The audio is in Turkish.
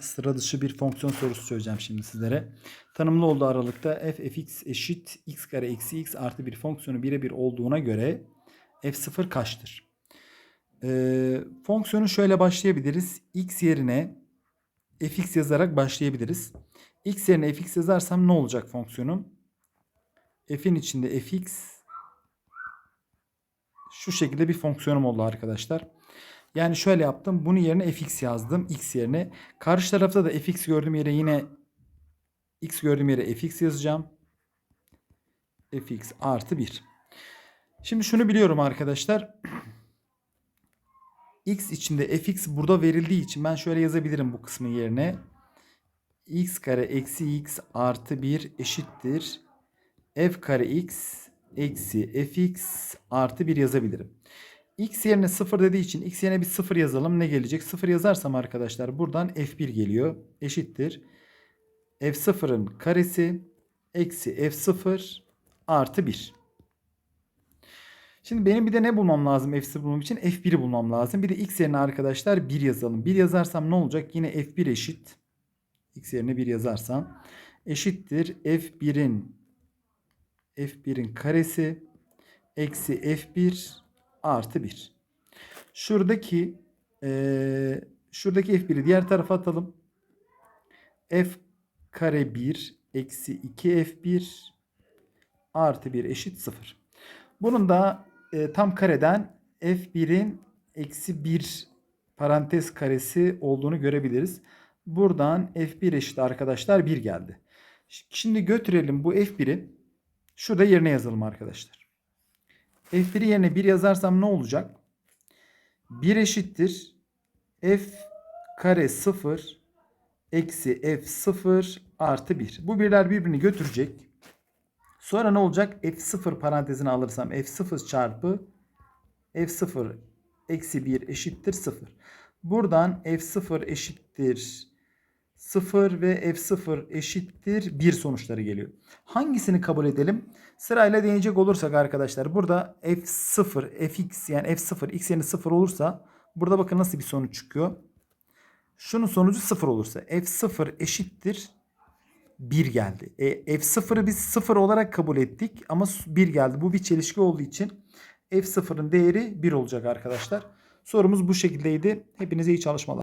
Sıra dışı bir fonksiyon sorusu çözeceğim şimdi sizlere. Tanımlı olduğu aralıkta f fx eşit x kare eksi x artı bir fonksiyonu birebir olduğuna göre f0 kaçtır? Ee, fonksiyonu şöyle başlayabiliriz. x yerine fx yazarak başlayabiliriz. x yerine fx yazarsam ne olacak fonksiyonum? f'in içinde fx şu şekilde bir fonksiyonum oldu arkadaşlar. Yani şöyle yaptım. Bunun yerine fx yazdım. x yerine. Karşı tarafta da fx gördüğüm yere yine x gördüğüm yere fx yazacağım. fx artı 1. Şimdi şunu biliyorum arkadaşlar. x içinde fx burada verildiği için ben şöyle yazabilirim bu kısmın yerine. x kare eksi x artı 1 eşittir. f kare x eksi fx artı 1 yazabilirim. X yerine 0 dediği için x yerine bir 0 yazalım. Ne gelecek? 0 yazarsam arkadaşlar buradan f1 geliyor. Eşittir. f0'ın karesi eksi f0 artı 1. Şimdi benim bir de ne bulmam lazım f0 bulmam için? f1'i bulmam lazım. Bir de x yerine arkadaşlar 1 yazalım. 1 yazarsam ne olacak? Yine f1 eşit. x yerine 1 yazarsam eşittir. f1'in f1'in karesi eksi f1 artı 1. Şuradaki e, şuradaki f1'i diğer tarafa atalım. f kare 1 eksi 2 f1 artı 1 eşit 0. Bunun da e, tam kareden f1'in eksi 1 parantez karesi olduğunu görebiliriz. Buradan f1 eşit arkadaşlar 1 geldi. Şimdi götürelim bu f1'i şurada yerine yazalım arkadaşlar. F1 yerine 1 yazarsam ne olacak? 1 eşittir. F kare 0 eksi F0 artı 1. Bu birler birbirini götürecek. Sonra ne olacak? F0 parantezine alırsam F0 çarpı F0 eksi 1 eşittir 0. Buradan F0 eşittir 0 ve f0 eşittir 1 sonuçları geliyor. Hangisini kabul edelim? Sırayla deneyecek olursak arkadaşlar burada f0 fx yani f0 x yerine 0 olursa burada bakın nasıl bir sonuç çıkıyor. Şunun sonucu 0 olursa f0 eşittir 1 geldi. E, f0'ı biz 0 olarak kabul ettik ama 1 geldi. Bu bir çelişki olduğu için f0'ın değeri 1 olacak arkadaşlar. Sorumuz bu şekildeydi. Hepinize iyi çalışmalar.